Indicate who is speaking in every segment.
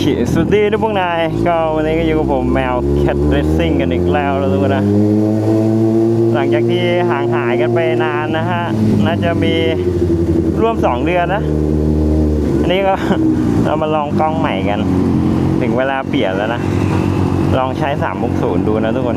Speaker 1: เคสวัสดีทุกพวกนาย ก็วันนี้ก็อยู่กับผมแมวแคทเร c ซิ่งกันอีกแล้วแล้วทุกคนนะ หลังจากที่ห่างหายกันไปนานนะฮะ น่าจะมีร่วมสองเดือนนะ อันนี้ก็เรามาลองกล้องใหม่กัน ถึงเวลาเปลี่ยนแล้วนะ ลองใช้3ามกศูนย์ดูนะทุกคน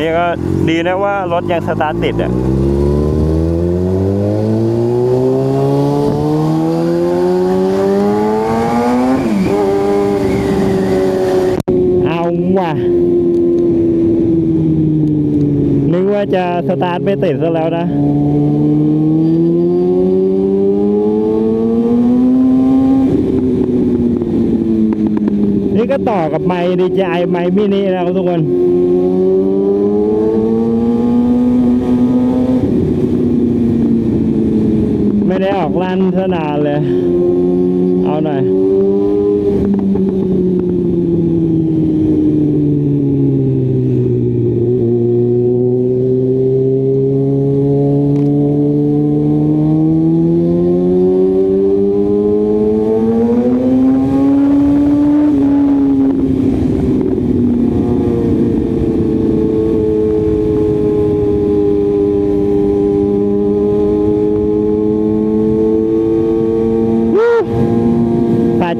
Speaker 1: นี่ก็ดีนะว่ารถยังสตาร์ทติดอะเอาว่ะ นึกว่าจะสตาร์ทไม่ติดซะแล้วนะนี่ก็ต่อกับไมค์ DJI ไมค์มินินะครับทุกคน ไม่ได้ออกลั่นสนานเลย เอาหน่อย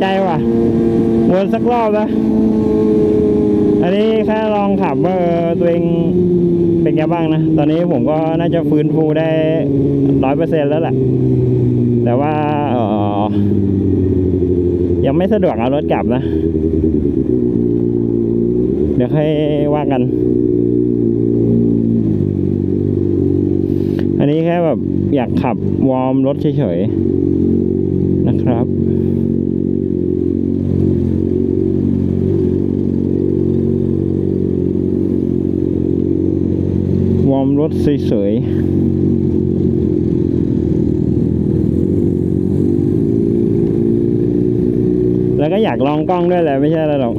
Speaker 1: ใจว่ะวนสักรอบนะ อันนี้แค่ลองขับว่าตัวเองเป็นไงบ้างนะ ตอนนี้ผมก็น่าจะฟื้นฟูได้ร้อยเปอร์เซ็นแล้วแหละ แต่ว่าออยังไม่สะดวกเอารถกลับนะ เดี๋ยวค่อยว่ากัน อันนี้แค่แบบอยากขับวอร์มรถเฉยๆนะครับ วอร์มร ถสวยๆ แล้วก็อยากลองกล้องด้วยแหละไม่ใช่อะไรหรอก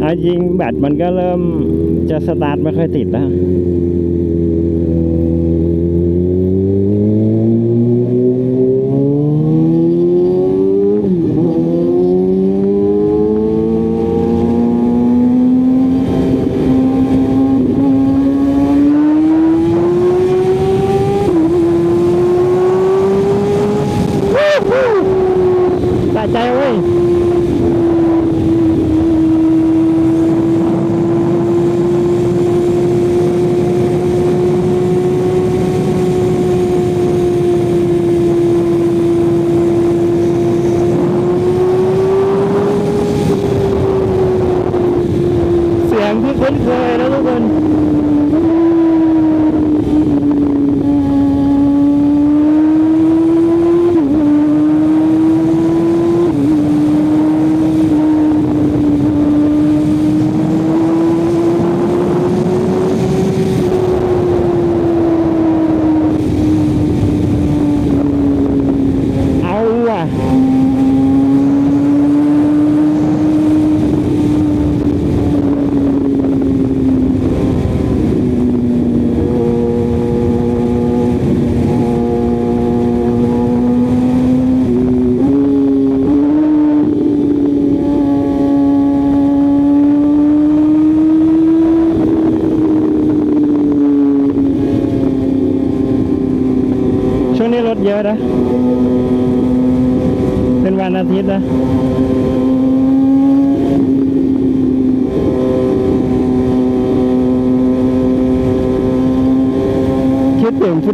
Speaker 1: เอาจริงแบตมันก็เริ่มจะสตาร์ทไม่ค่อยติดแล้ว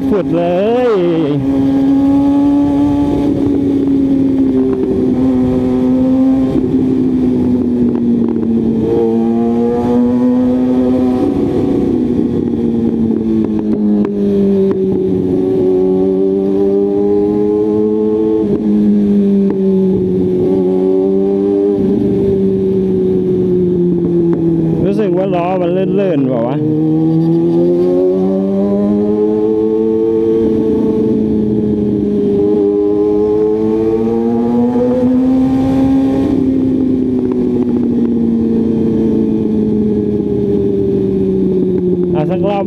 Speaker 1: คิดถึงฟุดๆเลย รู้สึกว่าล้อมันลื่นๆเปล่าวะ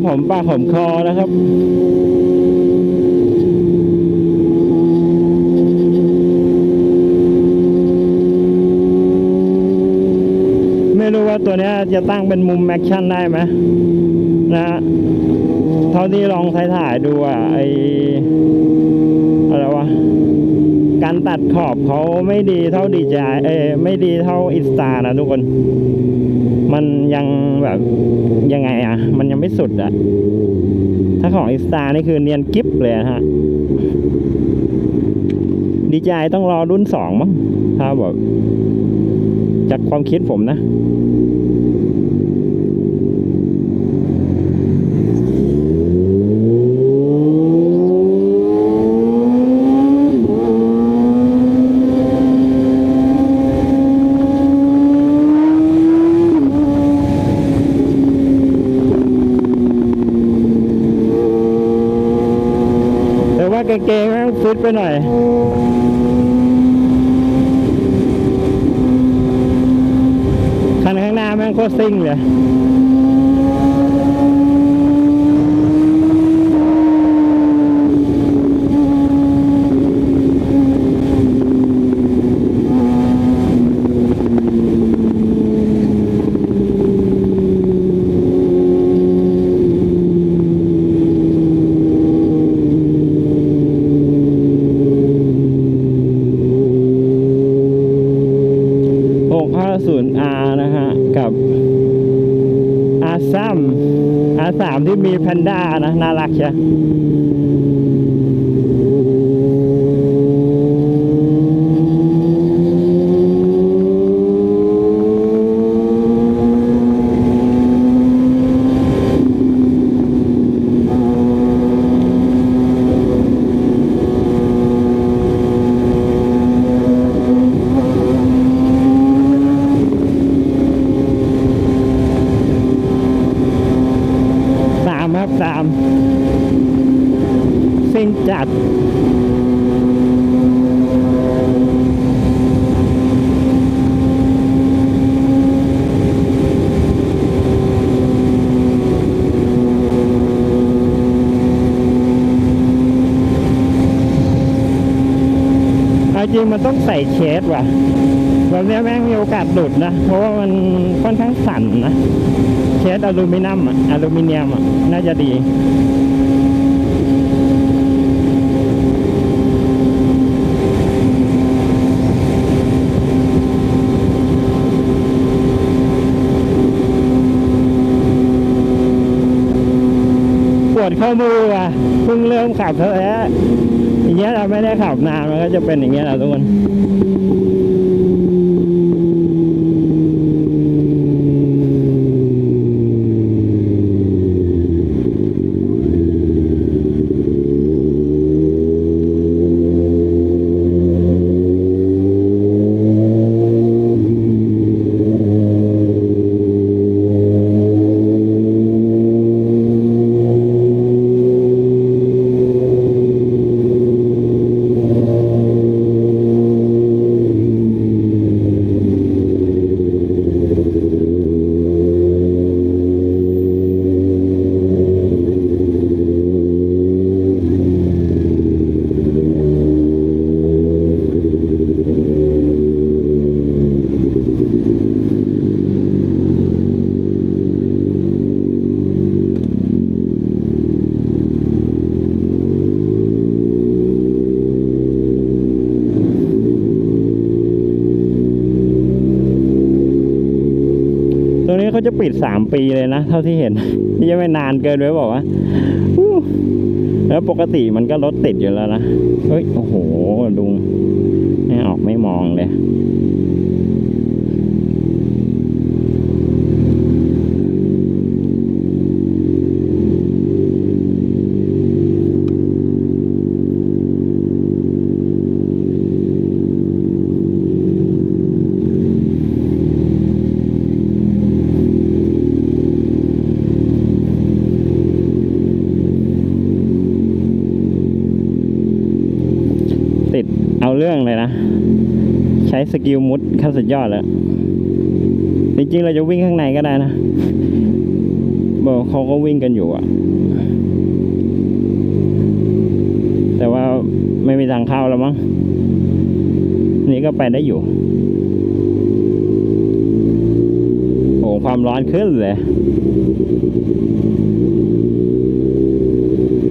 Speaker 1: หอมปากหอมคอนะครับไม่รู้ว่าตัวนี้จะตั้งเป็นมุมแอคชั่นได้ไหมนะฮะเท่าที่ลองถ่ายถ่ายๆดูอะไออะไรวะ การตัดขอบเขาไม่ดีเท่าดีจเอไม่ดีเท่าอิสตานะทุกคน มันยังแบบยังไงอะมันยังไม่สุดอะถ้าของอิสตานี่คือเนียนกิฟเลยนะฮะดีจต้องรอรุ่นสองมั้งถ้าแบบจากความคิดผมนะ แต่ว่ากางเกงแม่งฟิต ไปหน่อยคันข้างหน้าแม่งโคตรซิ่งเลย นะฮะ กับอาสามอาสามที่มีแพนด้านะ น่ารักใช่ สามครับสาม ซิงจัดเอจริงมันต้องใส่เคสว่ะแบบนี้แม่งมีโอกาสหลุดนะ เพราะว่ามันค่อนข้างสั่นนะเคสอลูมิเนียมอะอลูมิเนียมอะน่าจะดี ข้อมืออะเพิ่งเริ่มขับเท่านั้นอย่างเงี้ยเราไม่ได้ขับนานมันก็จะเป็นอย่างเงี้ยแหละทุกคน เขาจะปิดสามปีเลยนะ เท่าที่เห็นที่ยังไม่นานเกินไว้บอกว่าแล้วปกติมันก็รถติดอยู่แล้วนะเฮ้ยโอ้โหลุงไม่ออกไม่มองเลย ติดเอาเรื่องเลยนะ ใช้ สกิลมุดขั้นสุดยอดแล้ว จริงๆ เราจะวิ่งข้างในก็ได้นะบอกเขาก็วิ่งกันอยู่อะแต่ว่าไม่มีทางเข้าแล้วมั้ง นี่ก็ไปได้อยู่ โอ้ความร้อนขึ้นเลย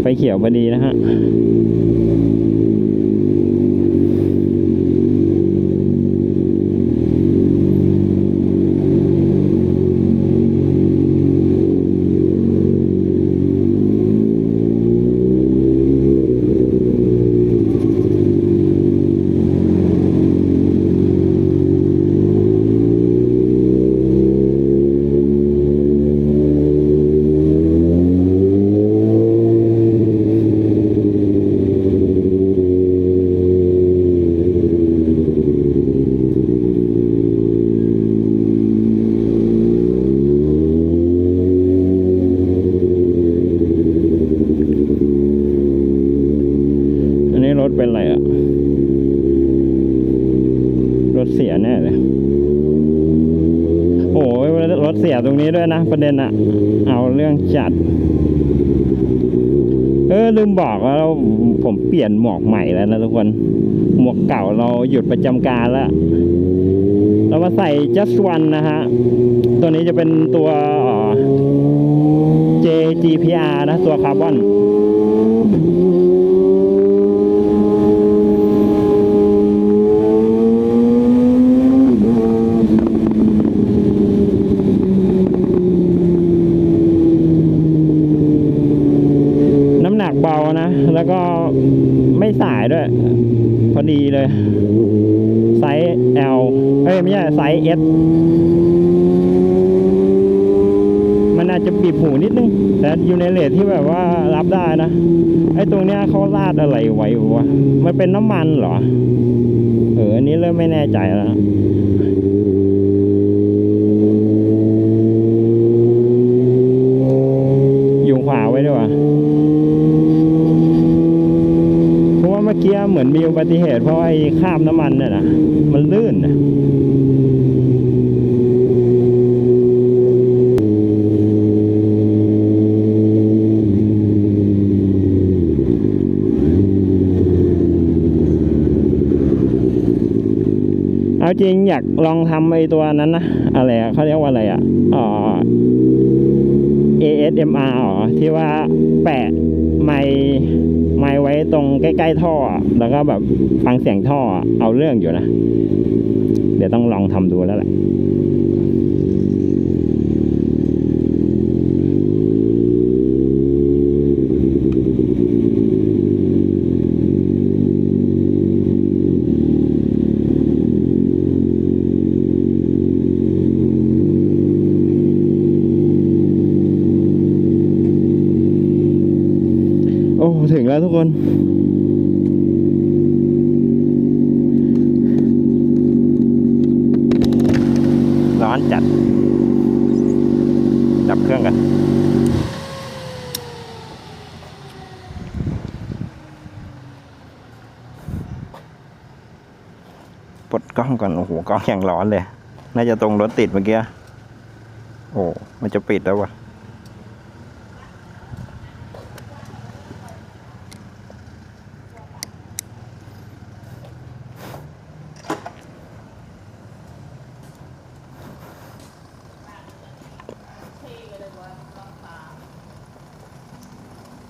Speaker 1: ไฟเขียวพอดีนะฮะ รงนี้ด้วยนะ ประเด็นอะเอาเรื่องจัด เออลืมบอกว่าเราผมเปลี่ยนหมวกใหม่แล้วนะทุกคน หมวกเก่าเราหยุดประจำการแล้ว เรามาใส่ just one นะฮะ ตัวนี้จะเป็นตัวเอ่อ JGPR นะ ตัวคาร์บอนำหนักเบานะ แล้วก็ไม่สายด้วย พอดีเลย ไซส์ L เอ้ย ไม่ใช่ ไซส์ S มันอาจจะบีบหูนิดนึง แต่อยู่ในเลทที่แบบว่ารับได้นะ ไอ้ตรงเนี้ยเขาราดอะไรไว้วะ มันเป็นน้ำมันเหรอ เออ อันนี้เริ่มไม่แน่ใจแล้วนะอยู่ขวาไว้ด้วยวะ เพราะว่าเมื่ อกี้เหมือนมีอุบัติเหตุเพราะไอ้คราบน้ำมันเนี่ยนะมันลื่นนะเอาจริงอยากลองทำไอ้ตัวนั้นนะอะไรเขาเรียกว่าอะไรอะอ่า ASMR อ๋อที่ว่าแปะไมค์ ไม้ไว้ตรงใกล้ๆท่อ แล้วก็แบบฟังเสียงท่อเอาเรื่องอยู่นะ เดี๋ยวต้องลองทำดูแล้วแหละ แล้วทุกคนร้อนจัด ดับเครื่องกัน ปลดกล้องก่อน โอ้โห กล้องอย่างร้อนเลย น่าจะตรงรถติดเมื่อกี้ โอ้ มันจะปิดแล้ววะ